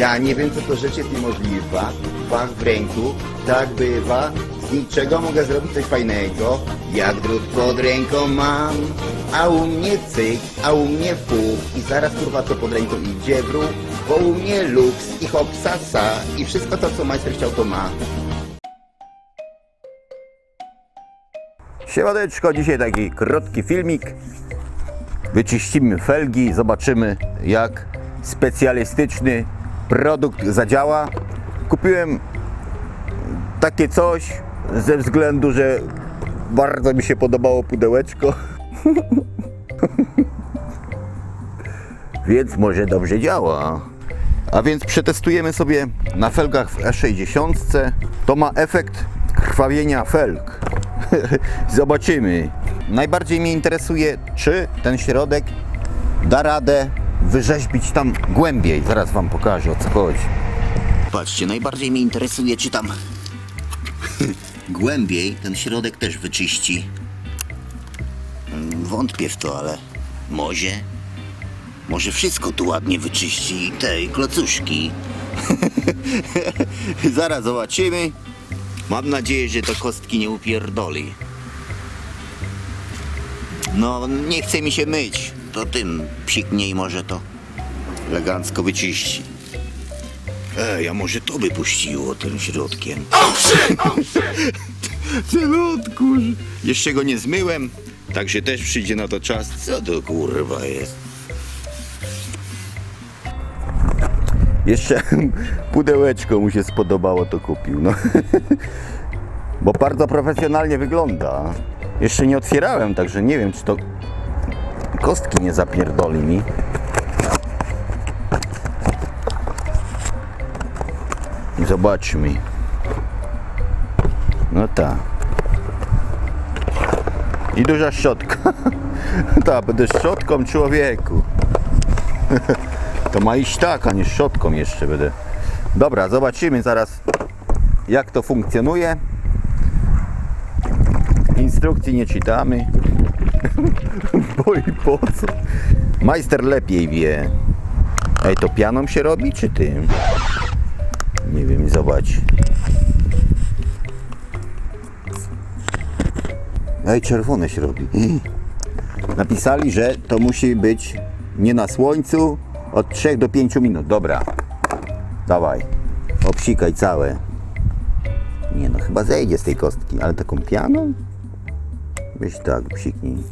Ja nie wiem, co to rzecz jest niemożliwa. Fach w ręku, tak bywa. Z niczego mogę zrobić coś fajnego. Jak drut pod ręką mam. A u mnie cyk, a u mnie puf. I zaraz kurwa co pod ręką idzie w ruch. Bo u mnie luks i hopsasa. I wszystko to, co majster chciał, to ma. Siemadeczko, dzisiaj taki krótki filmik. Wyczyścimy felgi, zobaczymy jak specjalistyczny produkt zadziała. Kupiłem takie coś ze względu, że bardzo mi się podobało pudełeczko. Więc może dobrze działa. A więc przetestujemy sobie na felgach w E60. To ma efekt krwawienia felg. Zobaczymy. Najbardziej mnie interesuje, czy ten środek da radę wyrzeźbić tam głębiej. Zaraz Wam pokażę o co chodzi. Patrzcie, najbardziej mnie interesuje, czy tam głębiej ten środek też wyczyści. Mm, Wątpię w to, ale może. Może wszystko tu ładnie wyczyści i te klocuszki. Zaraz zobaczymy. Mam nadzieję, że to kostki nie upierdoli. No, nie chce mi się myć. To tym psiknie i może to elegancko wyczyści. Ej, a może to by puściło tym środkiem? Celutku. Jeszcze go nie zmyłem, także też przyjdzie na to czas. Co to kurwa jest? Jeszcze pudełeczko mu się spodobało, to kupił. No. Bo bardzo profesjonalnie wygląda. Jeszcze nie otwierałem, także nie wiem, czy to kostki nie zapierdoli mi. Zobaczmy. No tak. I duża szczotka. tak, będę szczotką człowieku. To ma iść tak, a nie szczotką jeszcze będę. Dobra, zobaczymy zaraz jak to funkcjonuje. Instrukcji nie czytamy. Bo i po co? Majster lepiej wie. Ej, to pianą się robi, czy tym? Nie wiem, zobacz. Ej, czerwone się robi. Napisali, że to musi być nie na słońcu od 3 do 5 minut. Dobra. Dawaj. Obsikaj całe. Nie no, chyba zejdzie z tej kostki, ale taką pianą? Weź tak, psiknij.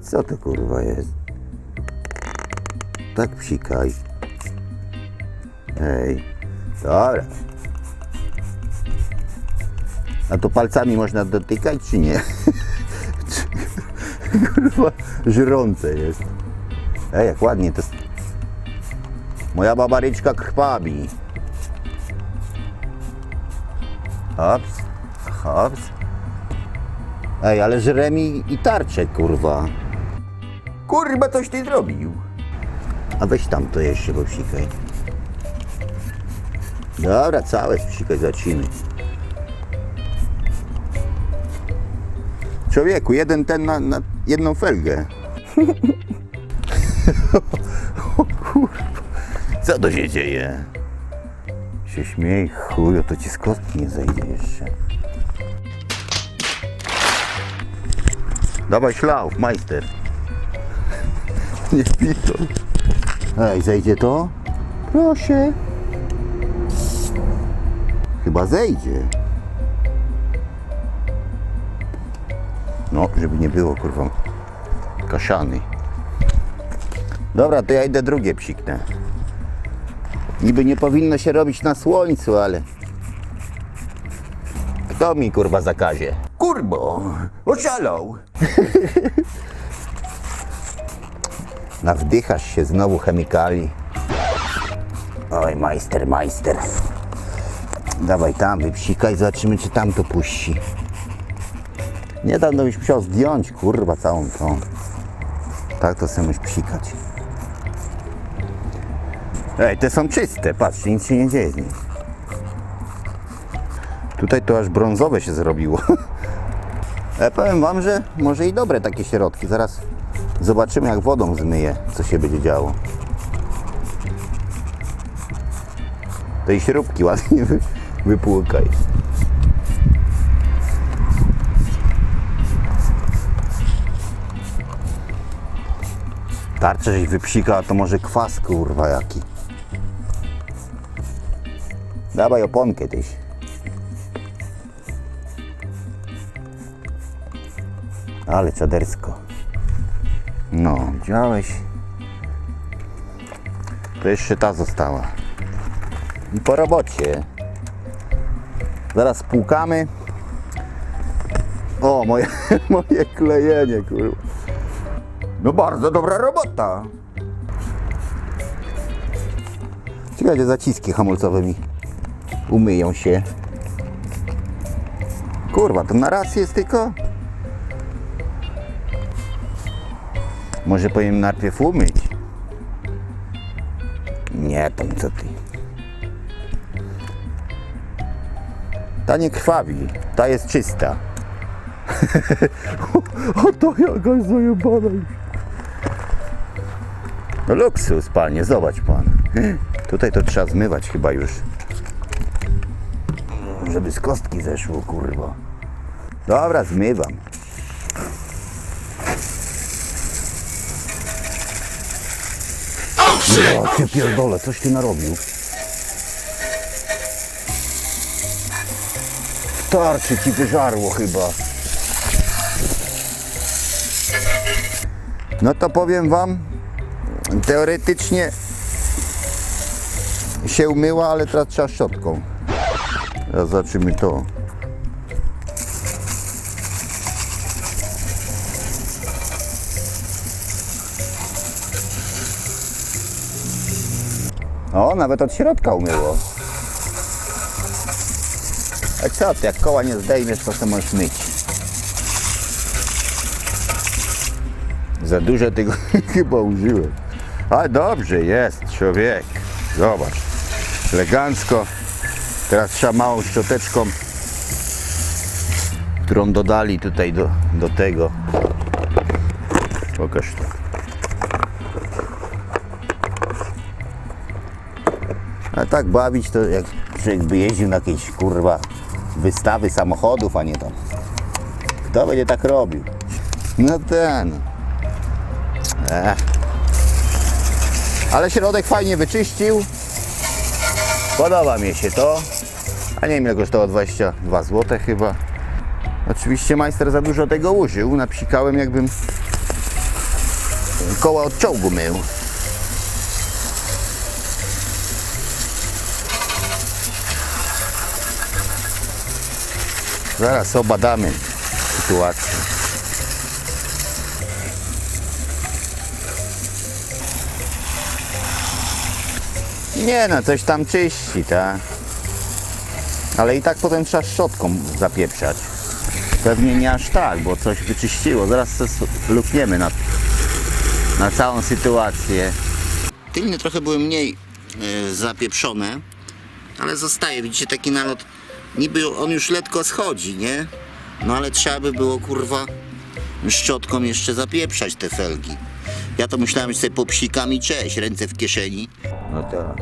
Co to kurwa jest? Tak psikaj. Ej. Dobra. A to palcami można dotykać, czy nie? Kurwa, żrące jest. Ej, jak ładnie to... Moja babaryczka krwawi. Hops, hops. Ej, ale żre mi i tarczę, kurwa. Kurwa, coś ty zrobił. A weź tam to jeszcze popsikaj. Dobra, całe spsikaj, zacimy. Człowieku, jeden ten na, na jedną felgę. o kurwa, co to się dzieje? Się śmiej, chuj, to ci z kostki nie zejdzie jeszcze. Dawaj szlauf, majster. nie pitol. Ej, zejdzie to? Proszę. Chyba zejdzie. No, żeby nie było, kurwa, kaszany. Dobra, to ja idę drugie psiknę. Niby nie powinno się robić na słońcu, ale... Kto mi, kurwa, zakazie? Kurbo, oszalał. Nawdychasz się znowu chemikali. Oj, majster, majster. Dawaj tam, wypsikaj, zobaczymy, czy tam to puści. Niedawno byś musiał zdjąć, kurwa, całą tą. Tak to sobie musisz psikać. Ej, te są czyste, patrzcie, nic się nie dzieje z nich. Tutaj to aż brązowe się zrobiło. Ja powiem wam, że może i dobre takie środki. Zaraz zobaczymy jak wodą zmyje, co się będzie działo. Tej śrubki ładnie wy, wypłukaj. Tarczę żeś wypsika, a to może kwas kurwa jaki. Dawaj oponkę tyś. Ale czadersko. No, widziałeś? To jeszcze ta została. I po robocie. Zaraz płukamy. O, moje, moje klejenie, kurwa. No bardzo dobra robota. Ciekawe, że zaciski hamulcowe mi umyją się. Kurwa, to na raz jest tylko? Może powinien najpierw umyć? Nie, tam co ty. Ta nie krwawi, ta jest czysta. o to jakaś zajebana. No luksus, panie, zobacz pan. Tutaj to trzeba zmywać chyba już. Żeby z kostki zeszło, kurwa. Dobra, zmywam. Ja cię pierdolę, coś ty narobił. Starczy ci wyżarło chyba. No to powiem wam, teoretycznie się umyła, ale teraz trzeba szczotką. Zobaczymy to. O, nawet od środka umyło. A co ty, jak koła nie zdejmiesz, to sobie możesz myć. Za dużo tego chyba użyłem. Ale dobrze jest, człowiek. Zobacz. Elegancko. Teraz trzeba małą szczoteczką, którą dodali tutaj do, do tego. Pokaż to. A tak bawić to jak by jeździł na jakieś kurwa wystawy samochodów, a nie tam. Kto będzie tak robił? No ten. Ech. Ale środek fajnie wyczyścił. Podoba mi się to. A nie wiem ile kosztowało 22 zł chyba. Oczywiście majster za dużo tego użył. Napsikałem jakbym koła od czołgu mył. Zaraz obadamy sytuację. Nie no, coś tam czyści, tak? Ale i tak potem trzeba szczotką zapieprzać. Pewnie nie aż tak, bo coś wyczyściło. Zaraz lukniemy na, na całą sytuację. Tylne trochę były mniej e, zapieprzone, ale zostaje, widzicie, taki nalot. Niby on już letko schodzi, nie? No ale trzeba by było, kurwa, szczotką jeszcze zapieprzać te felgi. Ja to myślałem, że sobie popsikam i cześć, ręce w kieszeni. No tak.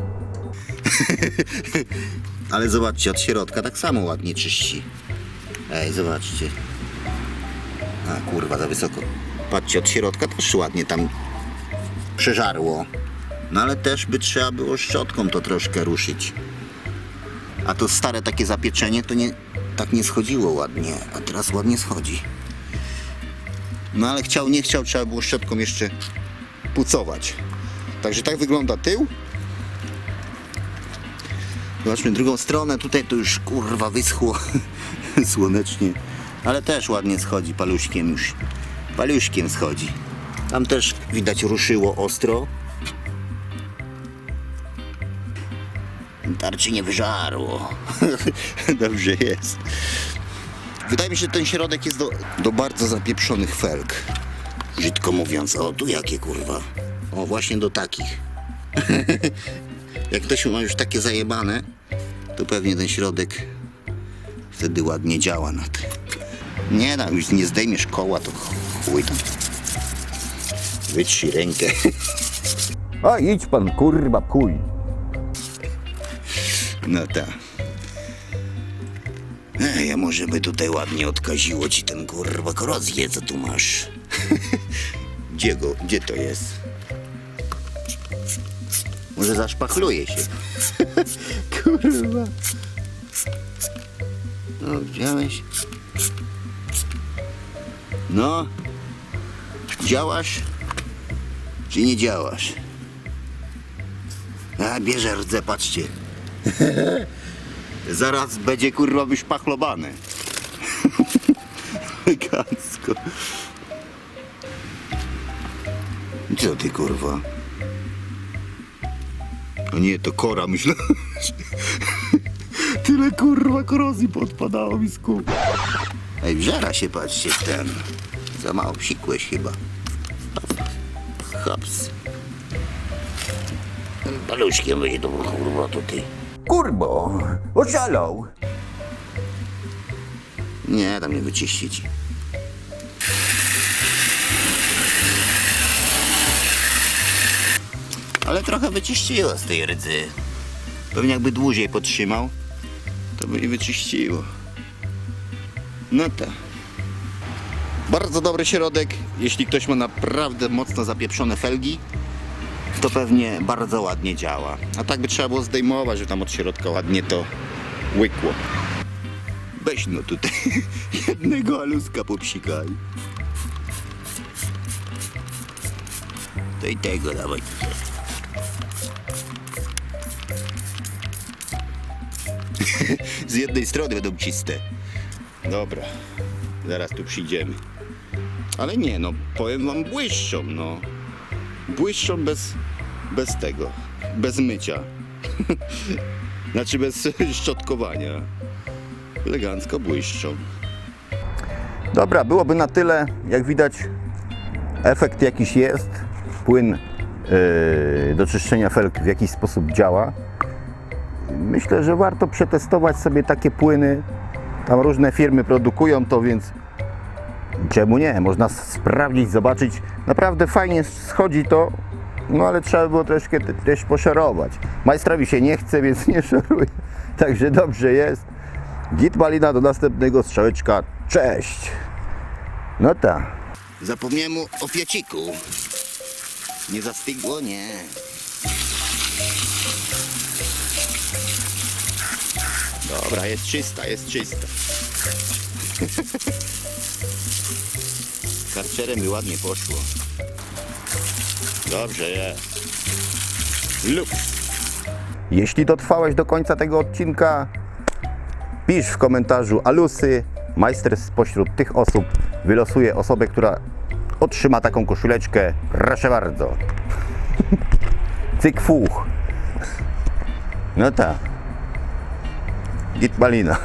ale zobaczcie, od środka tak samo ładnie czyści. Ej, zobaczcie. A kurwa, za wysoko. Patrzcie, od środka też ładnie tam przeżarło. No ale też by trzeba było szczotką to troszkę ruszyć. A to stare takie zapieczenie to nie, tak nie schodziło ładnie, a teraz ładnie schodzi. No ale chciał, nie chciał, trzeba było szczotką jeszcze pucować. Także tak wygląda tył. Zobaczmy drugą stronę, tutaj to już kurwa wyschło słonecznie, ale też ładnie schodzi paluszkiem już. Paluszkiem schodzi. Tam też widać ruszyło ostro. Tarczy nie wyżarło. Dobrze jest. Wydaje mi się, że ten środek jest do, do bardzo zapieprzonych felg. Brzydko mówiąc. O, tu jakie kurwa. O, właśnie do takich. Jak ktoś ma już takie zajebane, to pewnie ten środek wtedy ładnie działa na te. Nie no, już nie zdejmiesz koła, to chuj tam. Wytrzyj rękę. A idź pan kurwa kuj. No tak. Ej, a może by tutaj ładnie odkaziło ci ten kurwa korozję, co tu masz? gdzie go, gdzie to jest? Może zaszpachluje się. kurwa. No, wziąłeś? No, działasz? Czy nie działasz? A, bierze rdze, patrzcie. Zaraz będzie kurwa wyszpachlowany. Elegancko. Co ty kurwa? O nie, to kora myślę. Tyle kurwa korozji podpadało mi z kół. Ej, wżera się patrzcie w ten. Za mało psikłeś chyba. Hops. Paluszkiem będzie to kurwa to ty. Kurbo, oszalał. Nie, tam nie wyczyścić. Ale trochę wyczyściło z tej rdzy. Pewnie jakby dłużej potrzymał, to by nie wyczyściło. No tak. Bardzo dobry środek. Jeśli ktoś ma naprawdę mocno zapieprzone felgi, to pewnie bardzo ładnie działa. A tak by trzeba było zdejmować, że tam od środka ładnie to łykło. Weź no tutaj jednego aluska popsikaj. To i tego dawaj tutaj. Z jednej strony będą czyste. Dobra, zaraz tu przyjdziemy. Ale nie, no powiem wam błyszczą, no. Błyszczą bez, bez tego, bez mycia. znaczy bez szczotkowania elegancko błyszczą. Dobra, byłoby na tyle. Jak widać, efekt jakiś jest. Płyn yy, do czyszczenia felg w jakiś sposób działa. Myślę, że warto przetestować sobie takie płyny. Tam różne firmy produkują to, więc czemu nie? Można sprawdzić, zobaczyć. Naprawdę fajnie schodzi to, no ale trzeba było troszkę te- też poszerować. Majstrowi się nie chce, więc nie szoruje. Także dobrze jest. Git Malina do następnego strzałeczka. Cześć! No tak. Zapomniałem o fiaciku. Nie zastygło? Nie. Dobra, jest czysta, jest czysta. Karczerem by ładnie poszło. Dobrze jest. Lub. Jeśli dotrwałeś do końca tego odcinka, pisz w komentarzu alusy. Majster spośród tych osób wylosuje osobę, która otrzyma taką koszuleczkę. Proszę bardzo. Cyk fuch. No tak. Git malina.